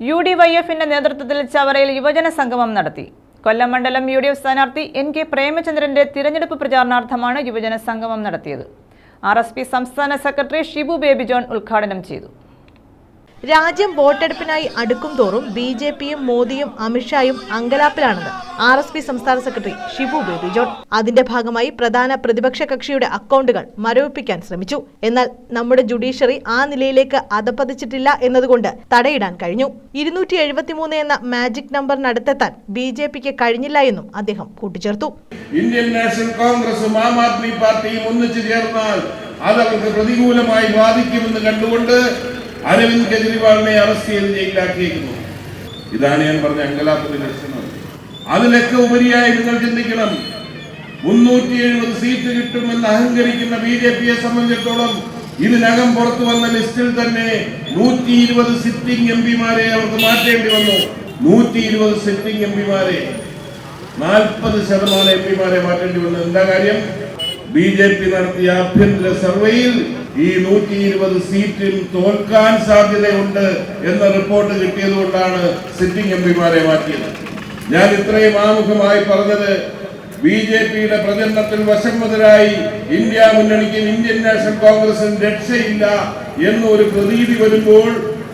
U D Y എഫിന്റെ നേതൃത്വത്തിൽ ചവറയിൽ യുവജന സംഗമം നടത്തി. കൊല്ലം മണ്ഡലം യു ഡി എഫ് സ്ഥാനാർത്ഥി എൻ കെ പ്രേമചന്ദ്രന്റെ തിരഞ്ഞെടുപ്പ് പ്രചാരണാർത്ഥമാണ് യുവജന സംഗമം നടത്തിയത്. ആർ എസ് പി സംസ്ഥാന സെക്രട്ടറി ഷിബു ബേബി ജോൺ ഉദ്ഘാടനം ചെയ്തു. രാജ്യം വോട്ടെടുപ്പിനായി അടുക്കും തോറും ബി ജെ പിയും മോദിയും അമിത്ഷായും അങ്കലാപ്പിലാണെന്ന് ആർ എസ് പി സംസ്ഥാന സെക്രട്ടറി ഷിബു ബേബി ജോൺ അതിന്റെ ഭാഗമായി പ്രധാന പ്രതിപക്ഷ കക്ഷിയുടെ അക്കൗണ്ടുകൾ മരവിപ്പിക്കാൻ ശ്രമിച്ചു. എന്നാൽ നമ്മുടെ ജുഡീഷ്യറി ആ നിലയിലേക്ക് അധപ്പതിച്ചിട്ടില്ല എന്നതുകൊണ്ട് തടയിടാൻ കഴിഞ്ഞു. ഇരുന്നൂറ്റി എഴുപത്തിമൂന്ന് എന്ന മാജിക് നമ്പർ നടത്തെത്താൻ ബി ജെ പിക്ക് കഴിഞ്ഞില്ല എന്നും അദ്ദേഹം കൂട്ടിച്ചേർത്തു. ഇന്ത്യൻ നാഷണൽ കോൺഗ്രസും ആം ആദ്മി പാർട്ടിയും ഒന്നിച്ചു ചേർന്നാൽ അത് അവർക്ക് പ്രതികൂലമായി ബാധിക്കുമെന്ന് കണ്ടുകൊണ്ട് അരവിന്ദ് കെജ്രിവാളിനെ അറസ്റ്റ് ചെയ്ത് ജയിലിലാക്കിയിരിക്കുന്നു ഇതാണ് ഞാൻ പറഞ്ഞ അങ്കലാപ്പിന്റെ ലക്ഷണം. അതിലൊക്കെ ഉപരിയായി നിങ്ങൾ ചിന്തിക്കണം. മുന്നൂറ്റി എഴുപത് സീറ്റ് കിട്ടുമെന്ന് അഹങ്കരിക്കുന്ന ബി ജെ പിയെ സംബന്ധിച്ചിടത്തോളം ഇതിനകം പുറത്തു വന്ന ലിസ്റ്റിൽ തന്നെ നൂറ്റി ഇരുപത് സിറ്റിംഗ് എം പിമാരെ അവർക്ക് മാറ്റേണ്ടി വന്നു. നൂറ്റി ഇരുപത് സിറ്റിംഗ് എം പിമാരെ നാൽപ്പത് ശതമാനം എം പിമാരെ മാറ്റേണ്ടി വന്നു. എന്താ കാര്യം? ബി ജെ പി നടത്തിയ ആഭ്യന്തര സർവേയിൽ ഈ നൂറ്റി ഇരുപത് സീറ്റിൽ തോൽക്കാൻ സാധ്യതയുണ്ട് എന്ന റിപ്പോർട്ട് കിട്ടിയതുകൊണ്ടാണ് സിറ്റിംഗ് എം പിമാരെ മാറ്റിയത്. ഞാൻ ഇത്രയും ആമുഖമായി പറഞ്ഞത് ബി ജെ പിയുടെ പ്രചരണത്തിൽ വശംവതരായി ഇന്ത്യ മുന്നണിക്കും ഇന്ത്യൻ നാഷണൽ കോൺഗ്രസിന് രക്ഷയില്ല എന്നൊരു പ്രതീതി വരുമ്പോൾ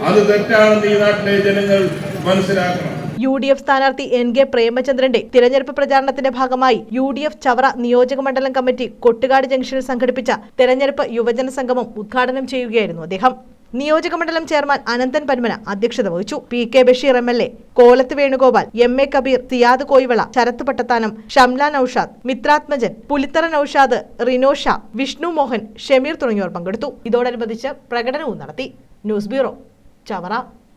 അത് തെറ്റാണെന്ന് ഈ നാട്ടിലെ ജനങ്ങൾ മനസ്സിലാക്കണം. യു ഡി എഫ് സ്ഥാനാർത്ഥി എൻ കെ പ്രേമചന്ദ്രന്റെ തിരഞ്ഞെടുപ്പ് പ്രചാരണത്തിന്റെ ഭാഗമായി യു ഡി എഫ് ചവറ നിയോജക മണ്ഡലം കമ്മിറ്റി കൊട്ടുകാട് ജംഗ്ഷനിൽ സംഘടിപ്പിച്ച തെരഞ്ഞെടുപ്പ് യുവജന സംഗമം ഉദ്ഘാടനം ചെയ്യുകയായിരുന്നു അദ്ദേഹം. നിയോജക മണ്ഡലം ചെയർമാൻ അനന്തൻ പന്മന അധ്യക്ഷത വഹിച്ചു. P K Basheer M L A Kolath Venugopal M A Kabeer Siyad Koivila Sarath Pattathanam Shamla Noushad Mithrathmajan Pulithara Noushad Rinosha Vishnu Mohan Shameer തുടങ്ങിയവർ പങ്കെടുത്തു. ഇതോടനുബന്ധിച്ച് പ്രകടനവും നടത്തി. News bureau Chavara.